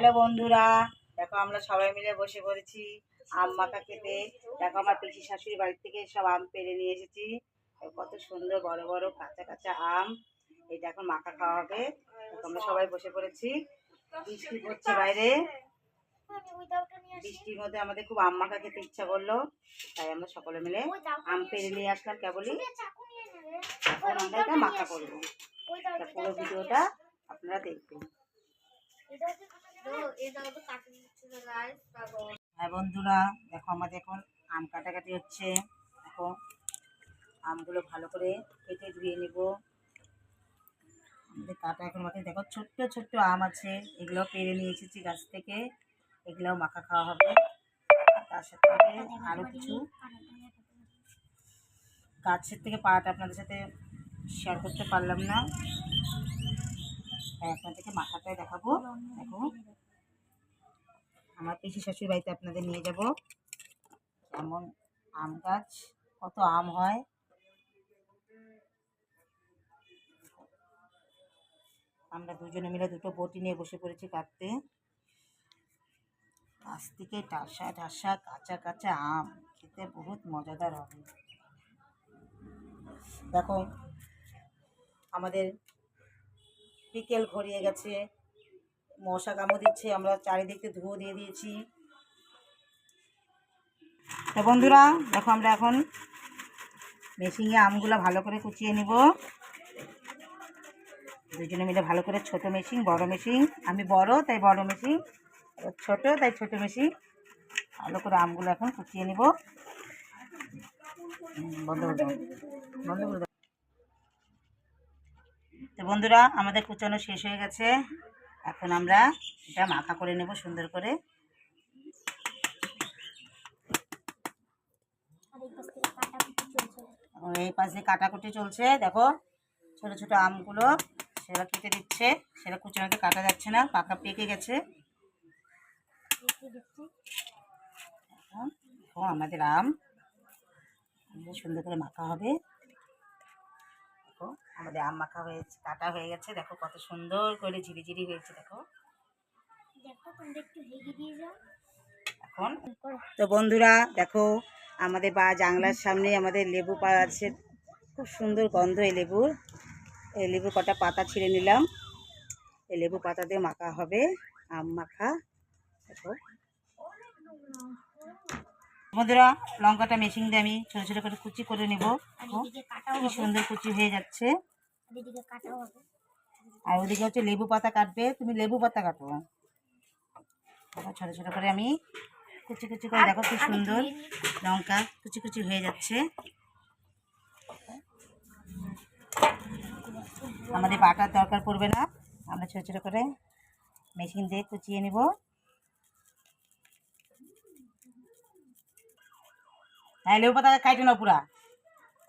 Hello বন্ধুরা, দেখো আমরা সবাই মিলে বসে পড়েছি আম মাখা খেতে। দেখো আমার পিসি শাশুড়ি বাড়ির থেকে সব আম পেরে নিয়ে এসেছি। কত সুন্দর বড় বড় কাঁচা কাঁচা আম। এটা এখন মাখা খাওয়া হবে আমরা সবাই বসে পড়েছি। বৃষ্টি পড়ছে বাইরে। বৃষ্টির মধ্যে আমাদের খুব আম মাখা খেতে ইচ্ছা করল। তাই আমরা সকলে মিলে আম পেরে নিয়ে আসলাম কেবলই। এখন মাখা করব। পুরো ভিডিওটা আপনারা দেখবেন। হ্যাঁ বন্ধুরা, দেখো আমাদের এখন আম কাটাকাটি হচ্ছে। দেখো, আমগুলো ভালো করে কেটে ধুয়ে নেব। আমাদের কাটা এখন মাথায়, দেখো, ছোট্ট ছোট্ট আম আছে। এগুলো পেরে নিয়ে এসেছি গাছ থেকে। এগুলোও মাখা খাওয়া হবে। তার সাথে আরও কিছু। গাছের থেকে পাড়াটা আপনাদের সাথে শেয়ার করতে পারলাম না। আপনাদেরকে মাথাটাই দেখাবো। দেখো আমার পিসি শাশুড়ি বাড়িতে আপনাদের নিয়ে যাব। যেমন আম গাছ, কত আম হয়? আমরা দুজনে মিলে দুটো বটি নিয়ে বসে পড়েছি কাটতে। গাছ থেকে টাসা টাসা কাঁচা কাঁচা আম, খেতে বহুত মজাদার হবে। দেখো, আমাদের বিকেল ঘরিয়ে গেছে। মশা কামড় দিচ্ছে, আমরা চারিদিকে ধুয়ো দিয়ে দিয়েছি। তো বন্ধুরা, দেখো আমরা এখন মেশিনে আমগুলো ভালো করে কুচিয়ে নিব। দুজনে মিলে ভালো করে ছোট মেশিন, বড় মেশিন। আমি বড়, তাই বড় মেশিন। ছোট, তাই ছোট মেশিন। ভালো করে আমগুলো এখন কুচিয়ে নিব। বন্ধ তো বন্ধুরা, আমাদের কুচানো শেষ হয়ে গেছে। এখন আমরা এটা মাখা করে নেব সুন্দর করে। এই পাশে কাটাকুটি চলছে, দেখো, ছোট ছোট আমগুলো সেটা কেটে দিচ্ছে সেটা কুচানোতে কাটা যাচ্ছে না পাকা পেকে গেছে। দেখো, আমাদের আম, সুন্দর করে মাখা হবে। আমাদের আম মাখা হয়েছে কাটা হয়ে গেছে। দেখো কত সুন্দর করে ঝিরিঝিরি হয়েছে দেখো। এখন তো বন্ধুরা দেখো আমাদের বা জানলার সামনে আমাদের লেবু পা আছে খুব সুন্দর গন্ধ এই লেবুর। এই লেবু কটা পাতা ছিঁড়ে নিলাম। এই লেবু পাতা দিয়ে মাখা হবে আম মাখা। দেখো। বন্ধুরা লঙ্কাটা মেশিন দিয়ে আমি ছোটো ছোটো করে কুচি করে নেব। খুব সুন্দর কুচি হয়ে যাচ্ছে। আর ওদিকে হচ্ছে লেবু পাতা কাটবে। তুমি লেবু পাতা কাটো। দেখো ছোটো ছোটো করে আমি কুচি কুচি করে দেখো কি সুন্দর। লঙ্কা কুচি কুচি হয়ে যাচ্ছে। আমাদের বাটার দরকার পড়বে না। আমরা ছোটো ছোটো করে মেশিন দিয়ে কুচিয়ে নিব। হ্যাঁ লেবু পাতা কাটে না পুরা।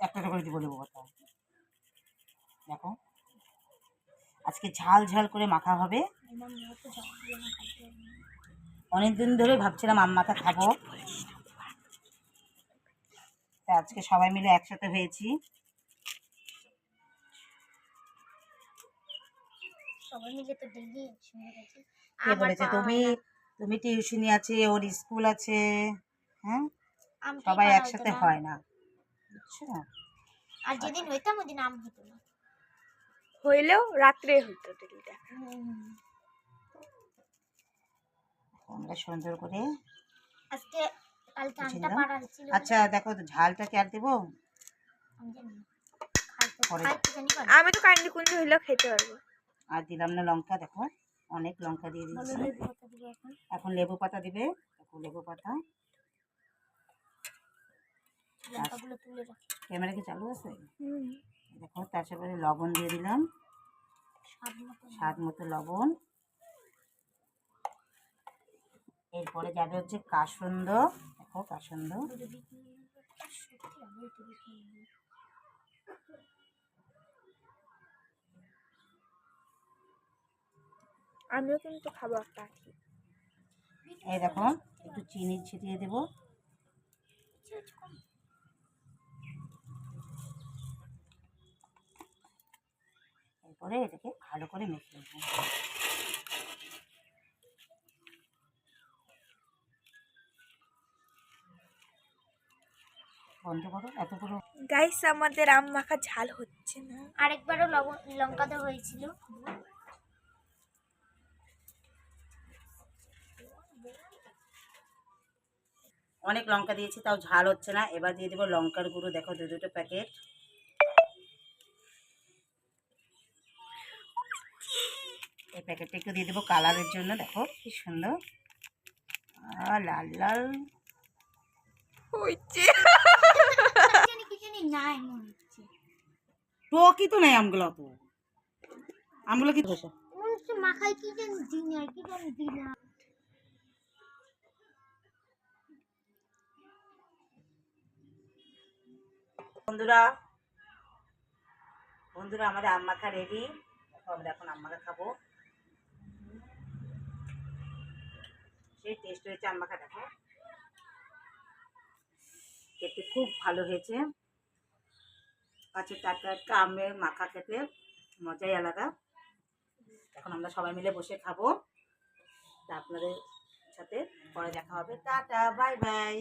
একটা একটা করে দিব লেবু পাতা। দেখো। আজকে ঝাল ঝাল করে মাখা হবে। অনেক দিন ধরে ভাবছিলাম আম মাথা খাব। তা আজকে সবাই মিলে একসাথে হয়েছি। কে বলেছে? তুমি তুমি টিউশনি আছে ওর স্কুল আছে হ্যাঁ? সবাই একসাথে হয় না। বুঝছ? আর যেদিন হইতাম ওদিন আম হতো না। হইলেও রাত্রে হইতো ডেলিটা আমরা সুন্দর করে আজকে কালকে বুঝে আমটা পাড়া ছিল। আচ্ছা দেখো তো ঝালটা কি আর দেবো? আমি তো কাইন্ডলি কুন্দি হইলেও খেতে পারব। আর দিলাম না লঙ্কা দেখো অনেক লঙ্কা দিয়ে বলো দিয়েছি লেবু পাতা দিব এখন। এখন লেবু পাতা দিবে। দেখো লেবু পাতা। লঙ্কাগুলো তুলে রাখি। ক্যামেরা কি চালু আছে? দেখো তার সাথে লবণ দিয়ে দিলাম। স্বাদ মতো লবণ। এরপরে যাবে হচ্ছে কাসন্দ। দেখো কাসন্দ। আমিও কিন্তু খাব একটা আখি এই দেখো একটু চিনি ছিটিয়ে দেবো। করে এটাকে ভালো করে মেখে নেব। বন্ধ গাইস আমাদের আম মাখা ঝাল হচ্ছে না। লঙ্কা দেওয়া অনেক লঙ্কা দিয়েছি তাও ঝাল হচ্ছে না। এবার দিয়ে দেবো লঙ্কার গুঁড়ো। দেখো দু দুটো প্যাকেট। প্যাকেটটা একটু দিয়ে দেবো কালারের জন্য দেখো কি সুন্দর। লাল লাল। হচ্ছে। মনে তো নেই আমগুলো তো? আমগুলো কি জানি জানি বন্ধুরা বন্ধুরা আমাদের আম মাখা রেডি আমরা এখন আম মাখা খাব। সেই টেস্ট হয়েছে আমাকে দেখো। খেতে খুব ভালো হয়েছে। কাছে টাটকা টাটকা আমের মাখা খেতে, মজাই আলাদা। এখন আমরা সবাই মিলে বসে খাব। তা আপনাদের সাথে পরে দেখা হবে। Tata, bye bye.